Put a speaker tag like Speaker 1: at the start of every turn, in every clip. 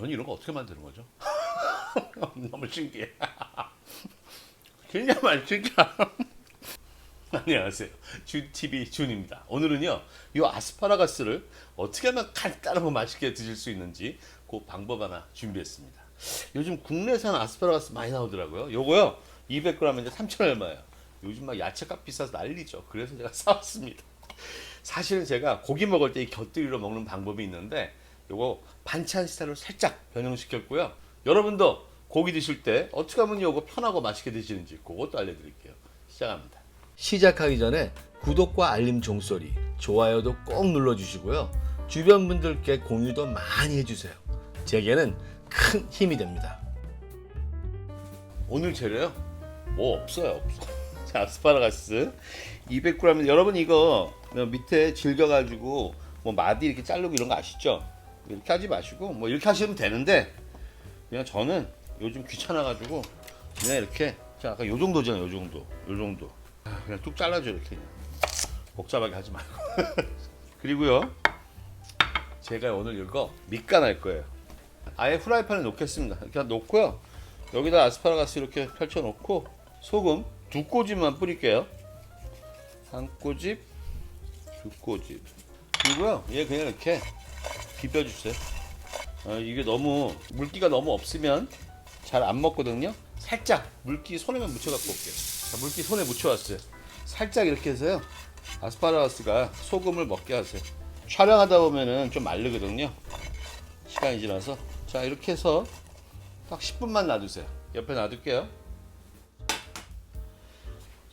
Speaker 1: 넌 이런 거 어떻게 만드는 거죠? 너무 신기해. 진짜 맛있겠 안녕하세요. 준TV 준입니다. 오늘은요, 이 아스파라거스를 어떻게 하면 간단하고 맛있게 드실 수 있는지 그 방법 하나 준비했습니다. 요즘 국내산 아스파라거스 많이 나오더라고요. 요거요, 200g인데 3,000원 얼마예요. 요즘 막 야채값 비싸서 난리죠. 그래서 제가 사왔습니다. 사실은 제가 고기 먹을 때 이 곁들이로 먹는 방법이 있는데 요거 반찬 스타일로 살짝 변형시켰고요. 여러분도 고기 드실 때 어떻게 하면 요거 편하고 맛있게 드시는지 그것도 알려드릴게요. 시작합니다. 시작하기 전에 구독과 알림 종소리, 좋아요도 꼭 눌러주시고요. 주변 분들께 공유도 많이 해주세요. 제게는 큰 힘이 됩니다. 오늘 재료요? 뭐 없어요, 없어. 자, 아스파라거스 200g. 여러분 이거 밑에 질겨가지고 뭐 마디 이렇게 자르고 이런 거 아시죠? 이렇게 하지 마시고 뭐 이렇게 하시면 되는데 그냥 저는 요즘 귀찮아가지고 그냥 이렇게 자 아까 요 정도잖아요, 요 정도, 요 정도. 아, 그냥 뚝 잘라줘 이렇게 그냥. 복잡하게 하지 말고. 그리고요, 제가 오늘 이거 밑간 할 거예요. 아예 프라이팬에 놓겠습니다. 이렇게 놓고요. 여기다 아스파라거스 이렇게 펼쳐 놓고 소금 두 꼬집만 뿌릴게요. 한 꼬집, 두 꼬집. 그리고요, 얘 그냥 이렇게 비벼주세요. 어, 이게 너무 물기가 너무 없으면 잘 안 먹거든요. 살짝 물기 손에만 묻혀갖고 올게요. 자, 물기 손에 묻혀왔어요. 살짝 이렇게 해서요. 아스파라거스가 소금을 먹게 하세요. 촬영하다 보면은 좀 마르거든요. 시간이 지나서 자 이렇게 해서 딱 10분만 놔두세요. 옆에 놔둘게요.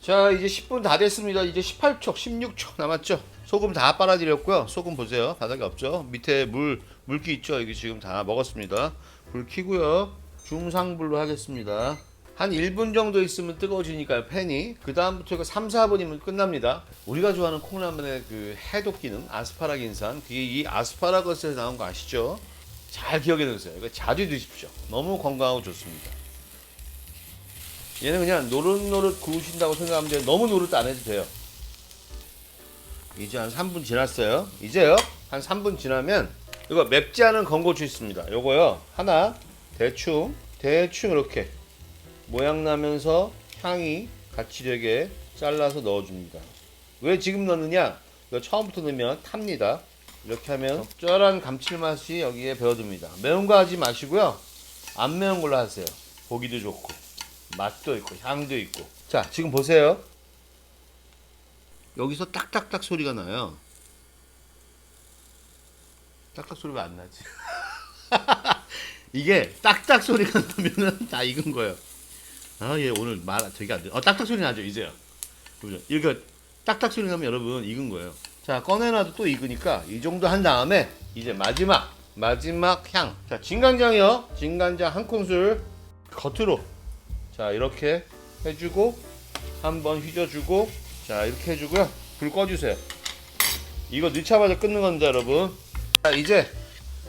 Speaker 1: 자 이제 10분 다 됐습니다. 이제 18초, 16초 남았죠. 소금 다 빨아들였고요. 소금 보세요. 바닥에 없죠. 밑에 물 물기 있죠. 여기 지금 다 먹었습니다. 불 켜고요. 중상불로 하겠습니다. 한 1분 정도 있으면 뜨거워지니까요 팬이 그 다음부터 이거 3, 4분이면 끝납니다 우리가 좋아하는 콩라면의 그 해독 기능 아스파라긴산 그게 이 아스파라거스에서 나온 거 아시죠? 잘 기억해 두세요 이거 자주 드십시오 너무 건강하고 좋습니다 얘는 그냥 노릇노릇 구우신다고 생각하면 돼요 너무 노릇 안 해도 돼요 이제 한 3분 지났어요 이제요 한 3분 지나면 이거 맵지 않은 건고추 있습니다 요거요 하나 대충 대충 이렇게 모양 나면서 향이 같이 되게 잘라서 넣어줍니다. 왜 지금 넣느냐? 이거 처음부터 넣으면 탑니다. 이렇게 하면 적절한 감칠맛이 여기에 배어듭니다. 매운 거 하지 마시고요. 안 매운 걸로 하세요. 보기도 좋고 맛도 있고 향도 있고. 자 지금 보세요. 여기서 딱딱딱 소리가 나요. 딱딱 소리가 안 나지. 이게 딱딱 소리가 나면은 다 익은 거예요. 아, 얘 오늘 말 되게 안 돼. 어, 딱딱 소리 나죠, 이제요. 그죠? 이렇게 딱딱 소리 나면 여러분 익은 거예요. 자, 꺼내놔도 또 익으니까 이 정도 한 다음에 이제 마지막, 마지막 향. 자, 진간장이요. 진간장 한 큰술 겉으로. 자, 이렇게 해주고 한번 휘저주고 자, 이렇게 해주고요. 불 꺼주세요. 이거 넣자마자 끊는 겁니다, 여러분. 자, 이제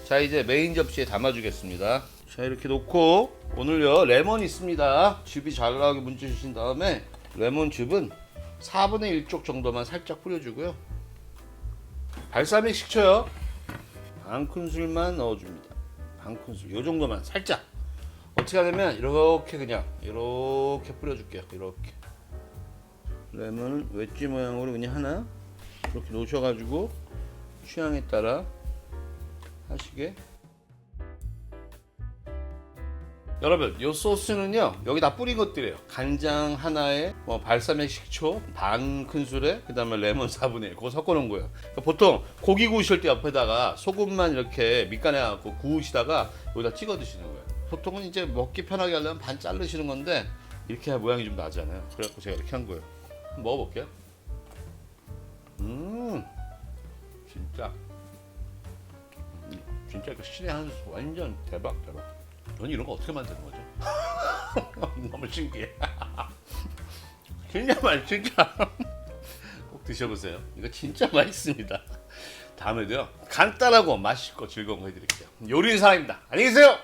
Speaker 1: 자, 이제 메인 접시에 담아주겠습니다. 자 이렇게 놓고 오늘요 레몬 있습니다 즙이 잘 나오게 문져 주신 다음에 레몬 즙은 4분의 1쪽 정도만 살짝 뿌려주고요 발사믹 식초요 반 큰술만 넣어줍니다 반 큰술 요 정도만 살짝 어떻게 하냐면 이렇게 그냥 이렇게 뿌려줄게요 이렇게 레몬을 웨지 모양으로 그냥 하나 이렇게 놓으셔가지고 취향에 따라 하시게. 여러분 이 소스는요 여기다 뿌린 것들이에요. 간장 하나에 뭐 발사믹 식초 반 큰술에 그 다음에 레몬 4분의 1 그거 섞어 놓은 거예요. 그러니까 보통 고기 구우실 때 옆에다가 소금만 이렇게 밑간해 갖고 구우시다가 여기다 찍어 드시는 거예요. 보통은 이제 먹기 편하게 하려면 반 자르시는 건데 이렇게 해야 모양이 좀 나잖아요. 그래갖고 제가 이렇게 한 거예요 먹어볼게요 음 진짜 음, 진짜 그 신의 한 수 완전 대박 대박 넌 이런 거 어떻게 만드는 거죠? 너무 신기해. 진짜 맛있죠? 꼭 드셔보세요. 이거 진짜 맛있습니다. 다음에도요 간단하고 맛있고 즐거운 거 해드릴게요. 요리인 사람입니다. 안녕히 계세요.